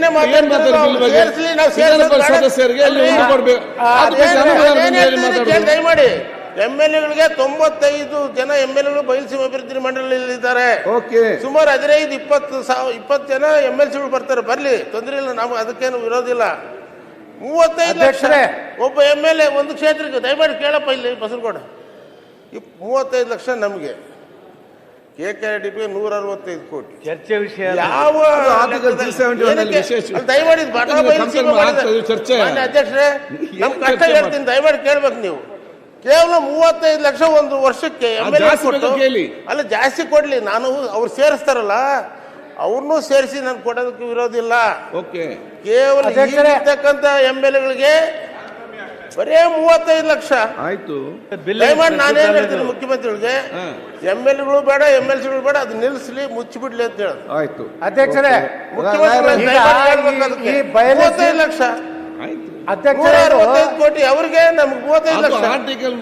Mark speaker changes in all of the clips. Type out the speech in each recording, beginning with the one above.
Speaker 1: ಏನೇ.
Speaker 2: ಸದಸ್ಯರಿಗೆ
Speaker 1: ದಯಮಾಡಿ. ಎಂ ಎಲ್ ಎಗಳಿಗೆ ತೊಂಬತ್ತೈದು ಜನ ಎಂ ಎಲ್ ಎಗಳು ಬಯಲುಸೀಮೆ ಅಭಿವೃದ್ಧಿ ಮಂಡಳಿಯಲ್ಲಿ ಇದ್ದಾರೆ
Speaker 2: ಓಕೆ.
Speaker 1: ಸುಮಾರು ಹದಿನೈದು ಇಪ್ಪತ್ತು ಸಾವಿರ ಇಪ್ಪತ್ತು ಜನ ಎಂ ಎಲ್ ಸಿಗಳು ಬರ್ತಾರೆ. ಬರ್ಲಿ ತೊಂದರೆ ಇಲ್ಲ ನಾವು ಅದಕ್ಕೇನು ವಿರೋಧ ಇಲ್ಲ. ಮೂವತ್ತೈದು ಲಕ್ಷ. ಒಬ್ಬ ಎಂ ಎಲ್ ಎ ಒಂದು ಕ್ಷೇತ್ರಕ್ಕೆ ದಯಮಾಡಿ ಕೇಳಪ್ಪ ಇಲ್ಲಿ ಬಸವನಗೌಡ. ಇಪ್ ಮೂವತ್ತೈದು ಲಕ್ಷ ನಮಗೆ. ಕೆ ಕೆ ಡಿ ಪಿ ನೂರ ಅರವತ್ತೈದು ಕೋಟಿ.
Speaker 3: ಚರ್ಚೆ ವಿಷಯ
Speaker 1: ಯಾವ
Speaker 2: ಅದು ಆರ್ಟಿಕಲ್ 371 ಅಲ್ಲಿ
Speaker 1: ಏನಕ್ಕೆ?
Speaker 2: ವಿಶೇಷ.
Speaker 1: ಅಲ್ಲಿ ದಯಮಾಡಿ ಬಾಟಾ ಬೈಲು
Speaker 2: ಚರ್ಚೆ.
Speaker 1: ಮಾನ್ಯ ಅಧ್ಯಕ್ಷರೇ ನಮ್ ಕಷ್ಟ ಹೇಳ್ತೀನಿ ದಯಮಾಡಿ ಕೇಳ್ಬೇಕು ನೀವು. ಕೇವಲ ಮೂವತ್ತೈದು ಲಕ್ಷ ಒಂದು ವರ್ಷಕ್ಕೆ ಎಂ ಎಲ್
Speaker 2: ಬೇಕಾ
Speaker 1: ಅಲ್ಲ ಜಾಸ್ತಿ ಕೊಡ್ಲಿ. ನಾನು ಅವ್ರು ಸೇರಿಸ್ತಾರಲ್ಲ ಅವ್ರನ್ನೂ ಸೇರಿಸಿ ನಾನು ಕೊಡೋದಕ್ಕೆ ವಿರೋಧ ಇಲ್ಲ.
Speaker 2: ಓಕೆ.
Speaker 1: ಕೇವಲ
Speaker 3: ಎಂ
Speaker 1: ಇರ್ತಕ್ಕಂಥ ಎಂ ಎಲ್ ಎಗಳಿಗೆ ಬರೇ ಮೂವತ್ತೈದು ಲಕ್ಷ.
Speaker 2: ಆಯ್ತು.
Speaker 3: ಬಿಲ್
Speaker 1: ದಯಮಾಡಿ ನಾನೇನ್ ಹೇಳ್ತೀನಿ. ಮುಖ್ಯಮಂತ್ರಿಗಳಿಗೆ
Speaker 2: ಎಂ
Speaker 1: ಎಂ ಎಲ್ ಎಗಳು ಬೇಡ ಎಂ ಎಲ್ ಸಿಗಳು ಬೇಡ ಅದು ನಿಲ್ಲಿಸ್ಲಿ ಮುಚ್ಚಿಬಿಡ್ಲಿ ಅಂತ ಹೇಳೋದು.
Speaker 2: ಆಯ್ತು.
Speaker 3: ಅಧ್ಯಕ್ಷರೇ ಮುಖ್ಯಮಂತ್ರಿ
Speaker 1: ಮೂವತ್ತೈದು ಲಕ್ಷ.
Speaker 2: ಆಯ್ತು.
Speaker 3: ಅಧ್ಯಕ್ಷರೇ
Speaker 1: ಕೋಟಿ ಅವ್ರಿಗೆ ನಮ್ಗೆ ಮೂವತ್ತೈದು ಲಕ್ಷ.
Speaker 2: ಆರ್ಟಿಕಲ್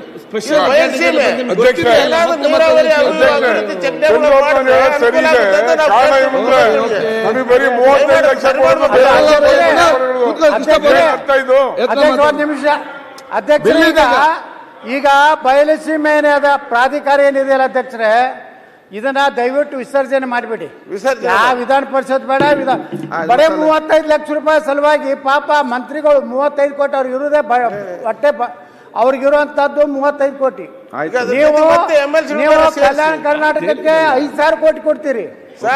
Speaker 3: ನಿಮಿಷ. ಅಧ್ಯಕ್ಷ ಈಗ. ಈಗ ಪ್ರಾಧಿಕಾರ ಏನಿದೆ ಅಲ್ಲ ಏನಿದೆಯಲ್ಲ ಅಧ್ಯಕ್ಷರೇ ಇದನ್ನ ದಯವಿಟ್ಟು ವಿಸರ್ಜನೆ ಮಾಡಿಬಿಡಿ. ಯಾವ ವಿಧಾನ ಪರಿಷತ್ ಬೇಡ ವಿಧಾನ ಬರೇ ಮೂವತ್ತೈದು ಲಕ್ಷ ರೂಪಾಯಿ ಸಲುವಾಗಿ ಪಾಪ ಮಂತ್ರಿಗಳು ಮೂವತ್ತೈದು ಕೋಟಿ ಅವ್ರಿಗೆ ಇರುವುದೇ ಬ- ಹೊಟ್ಟೆ ಅವ್ರಿಗಿರುವಂತದ್ದು ಮೂವತ್ತೈದು ಕೋಟಿ. ನೀವು ಕಲ್ಯಾಣ ಕರ್ನಾಟಕಕ್ಕೆ ಐದು ಸಾವಿರ ಕೋಟಿ ಕೊಡ್ತೀರಿ.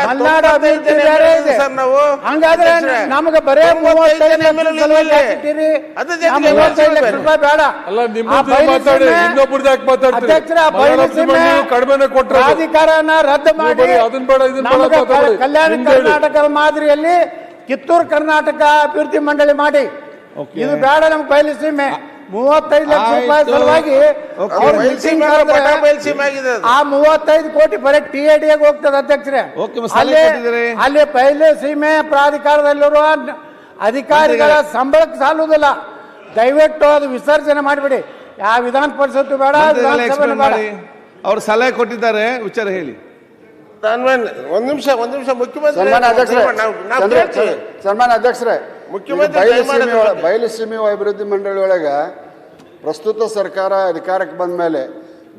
Speaker 3: ಮಲ್ನಾಡು ಅಭಿವೃದ್ಧಿ ಬೇರೆ ಇದೆ.
Speaker 1: ಸರ್ ನಾವು.
Speaker 3: ಹಂಗಾದ್ರೆ ನಮಗೆ ಬರೇ ಮೂವತ್ತೈದು ಲಕ್ಷ ರೂಪಾಯಿ ಬೇಡ. ಅಧ್ಯಕ್ಷರ ಪ್ರಾಧಿಕಾರನ ರದ್ದು ಮಾಡಿ. ಕಲ್ಯಾಣ ಕರ್ನಾಟಕ ಮಾದರಿಯಲ್ಲಿ ಕಿತ್ತೂರು ಕರ್ನಾಟಕ ಅಭಿವೃದ್ಧಿ ಮಂಡಳಿ ಮಾಡಿ. ಇದು ಬೇಡ ನಮ್ಗೆ ಬಯಲು ಸೀಮೆ ಮೂವತ್ತೈದು ಲಕ್ಷ ರೂಪಾಯಿ. ಸಲುವಾಗಿ. ಅವ್ರು ಕರೆದ್ರೆ ಆ ಮೂವತ್ತೈದು ಕೋಟಿ ಬರೀ ಟಿ ಎ ಡಿಗೆ ಹೋಗ್ತದೆ ಅಧ್ಯಕ್ಷರೇ.
Speaker 2: ಓಕೆ, ಮತ್ತೆ ಸಲಹೆ
Speaker 3: ಅಲ್ಲಿ
Speaker 2: ಕೊಟ್ಟಿದ್ದೀರಿ.
Speaker 3: ಅಲ್ಲಿ ಪೈಲೆ ಸೀಮೆ ಪ್ರಾಧಿಕಾರದಲ್ಲಿರುವ ಅಧಿಕಾರಿಗಳ ಸಂಬಳಕ್ಕೆ ಸಾಲುವುದಿಲ್ಲ. ದಯವಿಟ್ಟು ಅದು ವಿಸರ್ಜನೆ ಮಾಡಿಬಿಡಿ. ಯಾವ ವಿಧಾನ ಪರಿಷತ್ತು ಬೇಡ ವಿಧಾನಸಭೆನೂ
Speaker 2: ಎಕ್ಸ್ಪ್ಲೇನ್
Speaker 3: ಬೇಡ.
Speaker 2: ಮಾಡಿ. ಅವ್ರು ಸಲಹೆ ಕೊಟ್ಟಿದ್ದಾರೆ ವಿಚಾರ ಹೇಳಿ.
Speaker 1: ಸನ್ಮಾನ್ ಒಂದ್ ನಿಮಿಷ ಒಂದ್ ನಿಮಿಷ ಮುಖ್ಯಮಂತ್ರಿ
Speaker 4: ಸನ್ಮಾನ ಅಧ್ಯಕ್ಷರೇ
Speaker 1: ನಾವು ನಾವು
Speaker 4: ಚಂದ್ರ-
Speaker 1: ಕೇಳ್ತೀವಿ
Speaker 4: ಸನ್ಮಾನ ಅಧ್ಯಕ್ಷರೇ
Speaker 1: ಮುಖ್ಯಮಂತ್ರಿ
Speaker 4: ಬಯಲು
Speaker 1: ದಯಮಾಡಿ
Speaker 4: ಸೀಮೆ ಒಳ-
Speaker 1: ಅದಕ್ಕೆ.
Speaker 4: ಬಯಲು ಸೀಮೆ ಅಭಿವೃದ್ಧಿ ಮಂಡಳಿ ಒಳಗೆ ಪ್ರಸ್ತುತ ಸರ್ಕಾರ ಅಧಿಕಾರಕ್ಕೆ ಬಂದ ಮೇಲೆ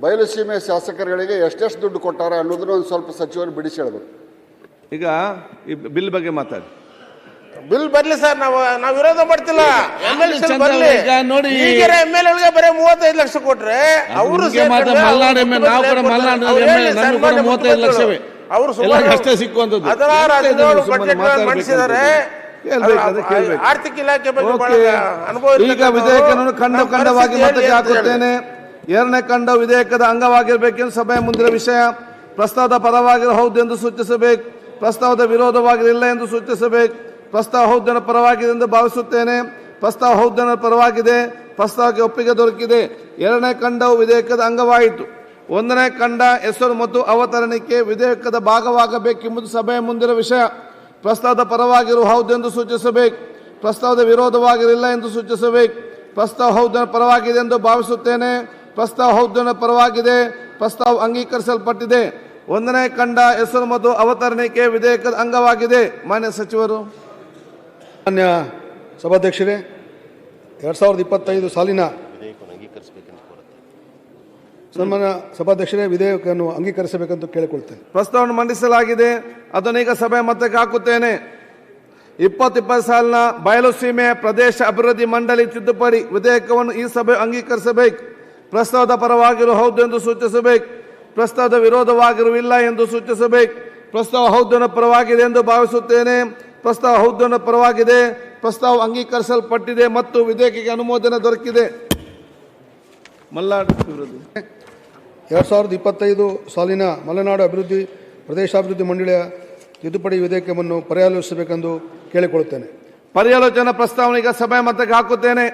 Speaker 4: ಬಯಲುಸೀಮೆ ಶಾಸಕರುಗಳಿಗೆ ಎಷ್ಟೆಷ್ಟು ದುಡ್ಡು ಕೊಟ್ಟಾರ ಅನ್ನೋದನ್ನ ಒಂದು ಸ್ವಲ್ಪ ಸಚಿವರು ಬಿಡಿಸಿ ಹೇಳಬೇಕು
Speaker 2: ಈಗ ಈ ಬಿಲ್ ಬಗ್ಗೆ ಮಾತಾಡಿ
Speaker 1: ಬಿಲ್ ಬರ್ಲಿ ಸರ್ ನಾವು ನಾವು ವಿರೋಧ ಮಾಡ್ತಿಲ್ಲ ಎಂ ಎಲ್ ಸಿ ಬರ್ಲಿ
Speaker 2: ಈಗ ನೋಡಿ.
Speaker 1: ಈಗಿರೋ ಎಂ ಎಲ್ ಎಲ್ಗೆ ಬರೀ ಮೂವತ್ತೈದು ಲಕ್ಷ ಕೊಟ್ರೆ ಅವರು
Speaker 2: ನಿಮ್ಗೆ ಮಾತ್ರ ಮಲ್ನಾಡು ಎಮ್ಮೆ, ನಾವು ಕೂಡ ಮಲ್ನಾಡು ಎಮ್ಮೆ, ನಮ್ಗೆ ಕೂಡ ಮೂವತ್ತೈದು ಲಕ್ಷವೇ.
Speaker 1: ಅವರು
Speaker 2: ಎಲ್ಲರಿಗೂ ಅಷ್ಟೇ ಸಿಕ್ಕುವಂಥದ್ದು. ಸುಮ್ಮನೆ ಮಾತಾಡ್ಬೇಕು.
Speaker 1: ಆರ್ಥಿಕ ಇಲಾಖೆ ಬಗ್ಗೆ
Speaker 2: ಈಗ
Speaker 1: ವಿಧೇಯಕನನ್ನು
Speaker 2: ವಿಧೇಯಕವನ್ನು ಖಂಡ ಖಂಡವಾಗಿ ಮತಕ್ಕೆ. ಹಾಕುತ್ತೇನೆ ಎರಡನೇ ಖಂಡ ವಿಧೇಯಕದ ಅಂಗವಾಗಿರಬೇಕೆಂದು ಸಭೆಯ ಮುಂದಿನ ವಿಷಯ ಪ್ರಸ್ತಾವದ ಪರವಾಗಿರೋ ಹೌದು ಎಂದು ಸೂಚಿಸಬೇಕು ಪ್ರಸ್ತಾವದ ವಿರೋಧವಾಗಿರಲಿಲ್ಲ ಎಂದು ಸೂಚಿಸಬೇಕು ಪ್ರಸ್ತಾವ ಹೌದನ ಪರವಾಗಿದೆ ಎಂದು ಭಾವಿಸುತ್ತೇನೆ ಪ್ರಸ್ತಾವ ಹೌದನ ಪರವಾಗಿದೆ ಪ್ರಸ್ತಾವಕ್ಕೆ ಒಪ್ಪಿಗೆ ದೊರಕಿದೆ. ಎರಡನೇ ಖಂಡವು ವಿಧೇಯಕದ ಅಂಗವಾಯಿತು. ಒಂದನೇ ಖಂಡ ಹೆಸರು ಮತ್ತು ಅವತರಣಿಕೆ ವಿಧೇಯಕದ ಭಾಗವಾಗಬೇಕೆಂಬುದು ಸಭೆಯ ಮುಂದಿನ ವಿಷಯ. ಪ್ರಸ್ತಾವದ ಪರವಾಗಿರುವ ಹೌದೆಂದು ಸೂಚಿಸಬೇಕು. ಪ್ರಸ್ತಾವದ ವಿರೋಧವಾಗಿರಲಿಲ್ಲ ಎಂದು ಸೂಚಿಸಬೇಕು. ಪ್ರಸ್ತಾವ ಹೌದನ ಪರವಾಗಿದೆ ಎಂದು ಭಾವಿಸುತ್ತೇನೆ. ಪ್ರಸ್ತಾವ ಹೌದನ ಪರವಾಗಿದೆ. ಪ್ರಸ್ತಾವ ಅಂಗೀಕರಿಸಲ್ಪಟ್ಟಿದೆ. ಒಂದನೇ ಕಂಡ ಹೆಸರು ಮತ್ತು ಅವತರಣಿಕೆ ವಿಧೇಯಕದ ಅಂಗವಾಗಿದೆ. ಮಾನ್ಯ ಸಚಿವರು.
Speaker 5: ಮಾನ್ಯ ಸಭಾಧ್ಯಕ್ಷರೇ ಎರಡು ಸಾವಿರದ ಇಪ್ಪತ್ತೈದು ಸಾಲಿನ ಸನ್ಮಾನ್ಯ ಸಭಾಧ್ಯಕ್ಷರೇ, ವಿಧೇಯಕವನ್ನು ಅಂಗೀಕರಿಸಬೇಕೆಂದು ಕೇಳಿಕೊಳ್ತೇನೆ.
Speaker 2: ಪ್ರಸ್ತಾವವನ್ನು ಮಂಡಿಸಲಾಗಿದೆ. ಅದನ್ನೀಗ ಸಭೆ ಮತಕ್ಕೆ ಹಾಕುತ್ತೇನೆ. ಇಪ್ಪತ್ತಿಪ್ಪತ್ತು ಸಾಲಿನ ಬಯಲು ಸೀಮೆ ಪ್ರದೇಶ ಅಭಿವೃದ್ಧಿ ಮಂಡಳಿ ತಿದ್ದುಪಡಿ ವಿಧೇಯಕವನ್ನು ಈ ಸಭೆ ಅಂಗೀಕರಿಸಬೇಕು. ಪ್ರಸ್ತಾವದ ಪರವಾಗಿರುವ ಹೌದು ಎಂದು ಸೂಚಿಸಬೇಕು. ಪ್ರಸ್ತಾವದ ವಿರೋಧವಾಗಿರುವಿಲ್ಲ ಎಂದು ಸೂಚಿಸಬೇಕು. ಪ್ರಸ್ತಾವ ಹೌದನ ಪರವಾಗಿದೆ ಎಂದು ಭಾವಿಸುತ್ತೇನೆ. ಪ್ರಸ್ತಾವ ಹೌದನ ಪರವಾಗಿದೆ. ಪ್ರಸ್ತಾವ ಅಂಗೀಕರಿಸಲ್ಪಟ್ಟಿದೆ ಮತ್ತು ವಿಧೇಯಕಕ್ಕೆ ಅನುಮೋದನೆ ದೊರಕಿದೆ. ಮಲ್ಲಾಡ್ ಅಭಿವೃದ್ಧಿ.
Speaker 5: ಎರಡು ಸಾವಿರದ ಇಪ್ಪತ್ತೈದು ಸಾಲಿನ ಮಲೆನಾಡು ಅಭಿವೃದ್ಧಿ ಪ್ರದೇಶಾಭಿವೃದ್ಧಿ ಮಂಡಳಿಯ ತಿದ್ದುಪಡಿ ವಿಧೇಯಕವನ್ನು ಪರ್ಯಾಲೋಚಿಸಬೇಕೆಂದು ಕೇಳಿಕೊಳ್ಳುತ್ತೇನೆ.
Speaker 2: ಪರ್ಯಾಲೋಚನಾ ಪ್ರಸ್ತಾವನೆಗೆ ಸಭೆ ಮತಕ್ಕೆ ಹಾಕುತ್ತೇನೆ.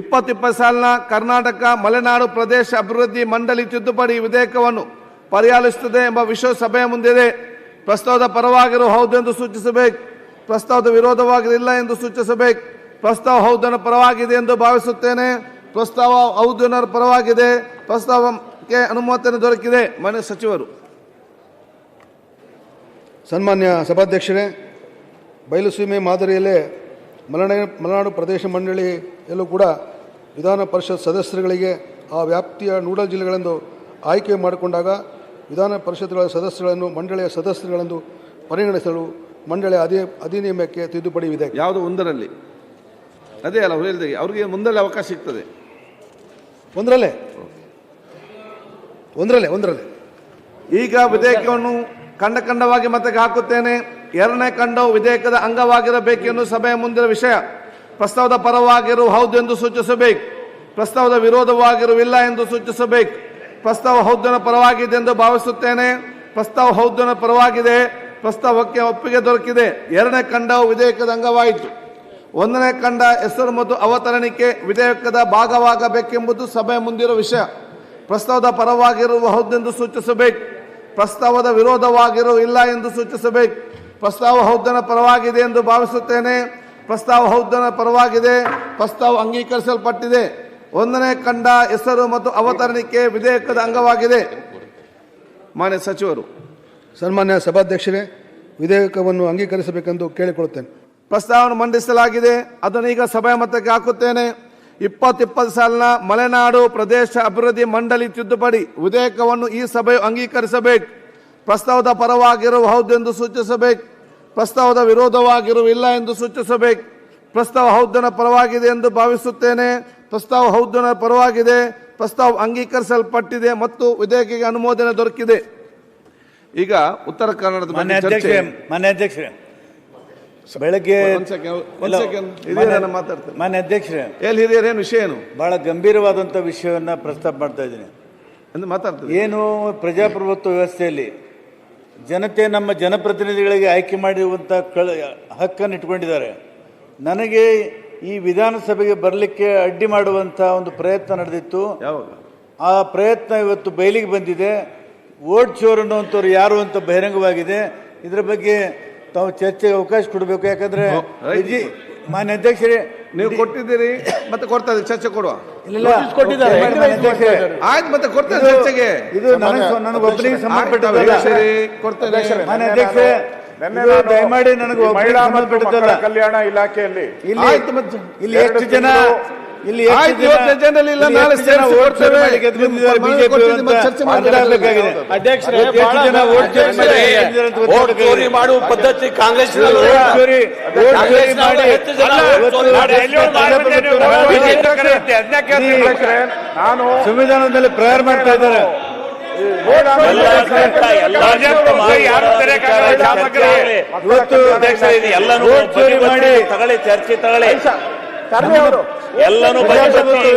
Speaker 2: ಇಪ್ಪತ್ತಿಪ್ಪತ್ತು ಸಾಲಿನ ಕರ್ನಾಟಕ ಮಲೆನಾಡು ಪ್ರದೇಶ ಅಭಿವೃದ್ಧಿ ಮಂಡಳಿ ತಿದ್ದುಪಡಿ ವಿಧೇಯಕವನ್ನು ಪರ್ಯಾಲಿಸುತ್ತದೆ ಎಂಬ ವಿಶ್ವ ಸಭೆಯ ಮುಂದಿದೆ. ಪ್ರಸ್ತಾವದ ಪರವಾಗಿರುವ ಹೌದೆಂದು ಸೂಚಿಸಬೇಕು. ಪ್ರಸ್ತಾವದ ವಿರೋಧವಾಗಿರಲಿಲ್ಲ ಎಂದು ಸೂಚಿಸಬೇಕು. ಪ್ರಸ್ತಾವ ಹೌದನ ಪರವಾಗಿದೆ ಎಂದು ಭಾವಿಸುತ್ತೇನೆ. ಪ್ರಸ್ತಾವ ಹೌದನ ಪರವಾಗಿದೆ. ಪ್ರಸ್ತಾವಕ್ಕೆ ಅನುಮೋದನೆ ದೊರಕಿದೆ ಮಾನ್ಯ ಸಚಿವರು.
Speaker 5: ಸನ್ಮಾನ್ಯ ಸಭಾಧ್ಯಕ್ಷರೇ ಬಯಲುಸೀಮೆ ಮಾದರಿಯಲ್ಲೇ ಮಲೆನಾಡು ಮಲೆನಾಡು ಪ್ರದೇಶ ಮಂಡಳಿಯಲ್ಲೂ ಕೂಡ ವಿಧಾನ ಪರಿಷತ್ ಸದಸ್ಯರುಗಳಿಗೆ ಆ ವ್ಯಾಪ್ತಿಯ ನೂಡಲ್ ಜಿಲ್ಲೆಗಳೆಂದು ಆಯ್ಕೆ ಮಾಡಿಕೊಂಡಾಗ ವಿಧಾನ ಪರಿಷತ್ಗಳ ಸದಸ್ಯಗಳನ್ನು ಮಂಡಳಿಯ ಸದಸ್ಯರುಗಳೆಂದು ಪರಿಗಣಿಸಲು ಮಂಡಳಿಯ ಅಧಿ ಅಧಿನಿಯಮಕ್ಕೆ ತಿದ್ದುಪಡಿ ಇದೆ
Speaker 2: ಯಾವುದು ಒಂದರಲ್ಲಿ? ಅದೇ ಅಲ್ಲ ಹೇಳಿದೆ ಅವ್ರಿಗೆ ಮುಂದಲ್ಲಿ ಅವಕಾಶ ಸಿಗ್ತದೆ.
Speaker 5: ಒಂದರಲ್ಲೇ? ಒಂದರಲ್ಲೇ ಒಂದರಲ್ಲೇ.
Speaker 2: ಈಗ ವಿಧೇಯಕವನ್ನು ಖಂಡ ಖಂಡವಾಗಿ ಮತಕ್ಕೆ ಹಾಕುತ್ತೇನೆ. ಎರಡನೇ ಕಂಡವು ವಿಧೇಯಕದ ಅಂಗವಾಗಿರಬೇಕೆಂದು ಸಭೆಯ ಮುಂದಿನ ವಿಷಯ. ಪ್ರಸ್ತಾವದ ಪರವಾಗಿರು ಹೌದು ಎಂದು ಸೂಚಿಸಬೇಕು. ಪ್ರಸ್ತಾವದ ವಿರೋಧವಾಗಿರುವಿಲ್ಲ ಎಂದು ಸೂಚಿಸಬೇಕು. ಪ್ರಸ್ತಾವ ಹೌದನ ಪರವಾಗಿದೆ ಎಂದು ಭಾವಿಸುತ್ತೇನೆ. ಪ್ರಸ್ತಾವ ಹೌದನ ಪರವಾಗಿದೆ. ಪ್ರಸ್ತಾವಕ್ಕೆ ಒಪ್ಪಿಗೆ ದೊರಕಿದೆ. ಎರಡನೇ ಕಂಡವು ವಿಧೇಯಕದ ಅಂಗವಾಯಿತು. ಒಂದನೇ ಖಂಡ ಹೆಸರು ಮತ್ತು ಅವತರಣಿಕೆ ವಿಧೇಯಕದ ಭಾಗವಾಗಬೇಕೆಂಬುದು ಸಭೆಯ ಮುಂದಿರುವ ವಿಷಯ. ಪ್ರಸ್ತಾವದ ಪರವಾಗಿರುವ ಹೌದೆಂದು ಸೂಚಿಸಬೇಕು. ಪ್ರಸ್ತಾವದ ವಿರೋಧವಾಗಿರೋ ಇಲ್ಲ ಎಂದು ಸೂಚಿಸಬೇಕು. ಪ್ರಸ್ತಾವ ಹೌದನ ಪರವಾಗಿದೆ ಎಂದು ಭಾವಿಸುತ್ತೇನೆ. ಪ್ರಸ್ತಾವ ಹೌದನ ಪರವಾಗಿದೆ. ಪ್ರಸ್ತಾವ ಅಂಗೀಕರಿಸಲ್ಪಟ್ಟಿದೆ. ಒಂದನೇ ಕಂಡ ಹೆಸರು ಮತ್ತು ಅವತರಣಿಕೆ ವಿಧೇಯಕದ ಅಂಗವಾಗಿದೆ. ಮಾನ್ಯ ಸಚಿವರು.
Speaker 5: ಸನ್ಮಾನ್ಯ ಸಭಾಧ್ಯಕ್ಷರೇ ವಿಧೇಯಕವನ್ನು ಅಂಗೀಕರಿಸಬೇಕೆಂದು ಕೇಳಿಕೊಳ್ಳುತ್ತೇನೆ.
Speaker 2: ಪ್ರಸ್ತಾವವನ್ನು ಮಂಡಿಸಲಾಗಿದೆ. ಅದನ್ನು ಈಗ ಸಭೆಯ ಮತಕ್ಕೆ ಹಾಕುತ್ತೇನೆ. ಇಪ್ಪತ್ತಿಪ್ಪತ್ತು ಸಾಲಿನ ಮಲೆನಾಡು ಪ್ರದೇಶ ಅಭಿವೃದ್ಧಿ ಮಂಡಳಿ ತಿದ್ದುಪಡಿ ವಿಧೇಯಕವನ್ನು ಈ ಸಭೆಯು ಅಂಗೀಕರಿಸಬೇಕು. ಪ್ರಸ್ತಾವದ ಪರವಾಗಿರುವ ಹೌದೆಂದು ಸೂಚಿಸಬೇಕು. ಪ್ರಸ್ತಾವದ ವಿರೋಧವಾಗಿರುವಿಲ್ಲ ಎಂದು ಸೂಚಿಸಬೇಕು. ಪ್ರಸ್ತಾವ ಹೌದನ ಪರವಾಗಿದೆ ಎಂದು ಭಾವಿಸುತ್ತೇನೆ. ಪ್ರಸ್ತಾವ ಹೌದನ ಪರವಾಗಿದೆ. ಪ್ರಸ್ತಾವ ಅಂಗೀಕರಿಸಲ್ಪಟ್ಟಿದೆ ಮತ್ತು ವಿಧೇಯಕಿಗೆ ಅನುಮೋದನೆ ದೊರಕಿದೆ. ಈಗ ಉತ್ತರ ಕನ್ನಡದ ಬಗ್ಗೆ
Speaker 6: ಮಾನ್ಯ
Speaker 2: ಚರ್ಚೆ.
Speaker 6: ಅಧ್ಯಕ್ಷರೇ ಮಾನ್ಯ ಅಧ್ಯಕ್ಷರೇ ಬೆಳಗ್ಗೆ. ಮಾನ್ಯ ಅಧ್ಯಕ್ಷರೇ.
Speaker 2: ಎಲ್ಲಿ ಹಿರಿಯರೇನು ವಿಷಯ ಏನು?
Speaker 6: ಬಹಳ ಗಂಭೀರವಾದಂಥ ವಿಷಯವನ್ನ ಪ್ರಸ್ತಾಪ ಮಾಡ್ತಾ ಇದ್ದೀನಿ.
Speaker 2: ಎಂದು ಮಾತಾಡ್ತೀನಿ.
Speaker 6: ಏನು ಪ್ರಜಾಪ್ರಭುತ್ವ ವ್ಯವಸ್ಥೆಯಲ್ಲಿ ಜನತೆ ನಮ್ಮ ಜನಪ್ರತಿನಿಧಿಗಳಿಗೆ ಆಯ್ಕೆ ಮಾಡಿರುವಂಥ ಕಳ ಹಕ್ಕನ್ನು ಇಟ್ಕೊಂಡಿದ್ದಾರೆ. ನನಗೆ ಈ ವಿಧಾನಸಭೆಗೆ ಬರಲಿಕ್ಕೆ ಅಡ್ಡಿ ಮಾಡುವಂಥ ಒಂದು ಪ್ರಯತ್ನ ನಡೆದಿತ್ತು.
Speaker 2: ಯಾವಾಗ?
Speaker 6: ಆ ಪ್ರಯತ್ನ ಇವತ್ತು ಬಯಲಿಗೆ ಬಂದಿದೆ. ಓಟ್ ಚೋರ್ ಅನ್ನುವಂಥವ್ರು ಯಾರು ಅಂತ ಬಹಿರಂಗವಾಗಿದೆ. ಇದರ ಬಗ್ಗೆ ತಾವು ಚರ್ಚೆಗೆ ಅವಕಾಶ ಕೊಡಬೇಕು ಯಾಕಂದ್ರೆ. ವಿಜಿ- ಮಾನ್ಯ ಅಧ್ಯಕ್ಷರೇ
Speaker 2: ನೀವು ಕೊಟ್ಟಿದ್ದೀರಿ ಮತ್ತೆ ಕೊಡ್ತಾ ಇದ್ದೀರಿ ಚರ್ಚೆ ಕೊಡುವ.
Speaker 6: ಇಲ್ಲ ಕೊಟ್ಟಿದ್ದಾರೆ. ಮಾನ್ಯ ಅಧ್ಯಕ್ಷರೇ.
Speaker 2: ಆಯ್ತು ಮತ್ತೆ ಕೊಡ್ತಾರೆ
Speaker 6: ಇದು-
Speaker 2: ಚರ್ಚೆಗೆ.
Speaker 6: ಇದು ನನಗೆ ನನಗೊಬ್ಬನಿಗೆ
Speaker 2: ಸರಿ,
Speaker 6: ಮಾನ್ಯ ಅಧ್ಯಕ್ಷರೇ ಇದು ದಯಮಾಡಿ ನನಗೆ ಒಬ್ಬನಿಗೆ ಸಂಬಂಧಪಟ್ಟದಲ್ಲ
Speaker 7: ಕಲ್ಯಾಣ ಇಲಾಖೆಯಲ್ಲಿ.
Speaker 6: ಇಲ್ಲಿ
Speaker 2: ಆಯ್ತು ಮತ್ತೆ
Speaker 6: ಇಲ್ಲಿ ಎಷ್ಟು ಜನ ಎಷ್ಟು ಜನ-
Speaker 2: ಇವತ್ತು ಇಲ್ಲ,
Speaker 6: ಇಲ್ಲಿ
Speaker 2: ನಾಳೆ
Speaker 6: ವೋಟ್ ಚೋರಿ.
Speaker 8: ಮಾಡುವ ಪದ್ಧತಿ ಕಾಂಗ್ರೆಸ್
Speaker 6: ವೋಟ್ ಚೋರಿ ವೋಟ್ ಚೋರಿ ಮಾಡಿ
Speaker 8: ಹೆಚ್ಚು ಜನ ವೋಟ್ ಚೋರಿ ಮಾಡಿ.
Speaker 7: ನಾನು
Speaker 6: ಸಂವಿಧಾನದಲ್ಲಿ ಪ್ರೇಯರ್ ಮಾಡ್ತಾ ಇದ್ದಾರೆ. ಇವತ್ತು
Speaker 8: ಎಲ್ಲ
Speaker 6: ವೋಟ್ ಚೋರಿ ಮಾಡಿ.
Speaker 8: ತಗೊಳ್ಳಿ ಚರ್ಚೆ ತಗೊಳ್ಳಿ. ಎಲ್ಲನೂ ತಗೊಳ್ಳಿ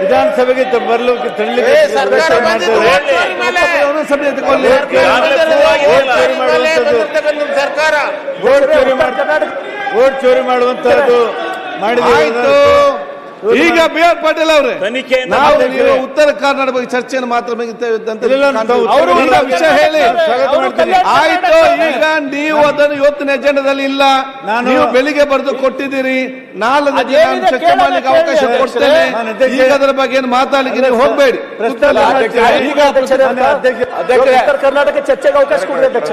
Speaker 6: ವಿಧಾನಸಭೆಗೆ ಬರಲು
Speaker 1: ಸರ್ಕಾರ
Speaker 2: ಸಭೆ ಎತ್ಕೊಳ್ಳಿ.
Speaker 6: ಚೋರಿ
Speaker 1: ಸರ್ಕಾರ.
Speaker 6: ಮಾಡುವಂತಹದ್ದು ಮಾಡಿದ.
Speaker 2: ಆಯ್ತು. ಈಗ ಬಿ ಆರ್ ಪಾಟೀಲ್ ಅವರೇ
Speaker 8: ತನಿಖೆಯನ್ನು
Speaker 2: ನಾವು ನೀವು ಉತ್ತರ ಕರ್ನಾಟಕ ಬಗ್ಗೆ ಚರ್ಚೆಯನ್ನು ಮಾತ್ರ ವಿಷಯ ಹೇಳಿ. ಆಯ್ತು ಈಗ ನೀವು ಅದನ್ನು ಇವತ್ತಿನ ಎಜೆಂಡಾದಲ್ಲಿ ಇಲ್ಲ.
Speaker 6: ನಾನು-
Speaker 2: ನೀವು ಬೆಳಿಗ್ಗೆ ಬರೆದು ಕೊಟ್ಟಿದ್ದೀರಿ. ನಾಲ್ಕು ದಿನ ಚರ್ಚೆ ಮಾಡ್ಲಿಕ್ಕೆ ಅವಕಾಶ ಕೊಡ್ತೇನೆ. ಈಗ ಅದರ ಬಗ್ಗೆ ಏನು ಮಾತಾಡಲಿಕ್ಕೆ ಹೋಗಬೇಡಿ.
Speaker 3: ಕರ್ನಾಟಕ ಚರ್ಚೆಗೆ ಅವಕಾಶ ಕೊಡಿ ಅಧ್ಯಕ್ಷ.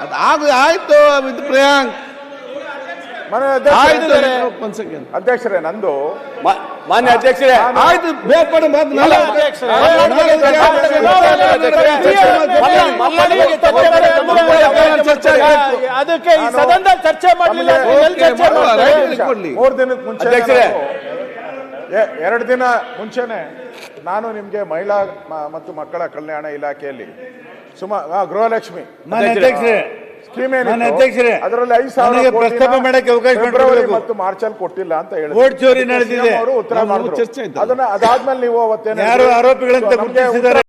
Speaker 2: ಅದು ಆಗ ಆಯ್ತು ಪ್ರಿಯಾಂಕ್.
Speaker 7: ಅಧ್ಯಕ್ಷರೇ ನಂದು
Speaker 8: ಮಾನ್ಯ ಅಧ್ಯಕ್ಷರೇ
Speaker 2: ಆಯ್ತು ಬೇರ್ಪಡೆ
Speaker 3: ಅದಕ್ಕೆ ಈ ಸದನದಲ್ಲಿ ಚರ್ಚೆ ಮಾಡಲಿಲ್ಲ.
Speaker 7: ಮೂರು ದಿನದ ಮುಂಚೆ
Speaker 8: ಅಧ್ಯಕ್ಷರೇ.
Speaker 7: ಎ- ಎರಡು ದಿನ ಮುಂಚೆನೆ ನಾನು ನಿಮ್ಗೆ ಮಹಿಳಾ ಮತ್ತು ಮಕ್ಕಳ ಕಲ್ಯಾಣ ಇಲಾಖೆಯಲ್ಲಿ ಸುಮಾ ಆ, ಗೃಹಲಕ್ಷ್ಮಿ
Speaker 6: ಮಾನ್ಯ ಅಧ್ಯಕ್ಷರೇ
Speaker 7: ಸ್ಕೀಮ್
Speaker 6: ಮಾನ್ಯ ಅಧ್ಯಕ್ಷರೇ,
Speaker 7: ಅದರಲ್ಲಿ ಐದು ಸಾವಿರ
Speaker 6: ಪ್ರಸ್ತಾಪ ಮಾಡಕ್ಕೆ ಅವಕಾಶ
Speaker 7: ಫೆಬ್ರವರಿ. ಮತ್ತು ಮಾರ್ಚ್ ಅಲ್ಲಿ ಕೊಟ್ಟಿಲ್ಲ ಅಂತ.
Speaker 6: ವೋಟ್ ಚೋರಿ
Speaker 7: CM
Speaker 6: ನಡೆದಿದೆ.
Speaker 7: ಅವರು ಉತ್ತರ ಮಾಡಿದ್ರು ಅದನ್ನ ಅದಾದ್ಮೇಲೆ ನೀವು ಅವತ್ತೇನು
Speaker 6: ಯಾರು ಆರೋಪಿಗಳಂತ ಗುರುತಿಸಿದ್ದಾರೆ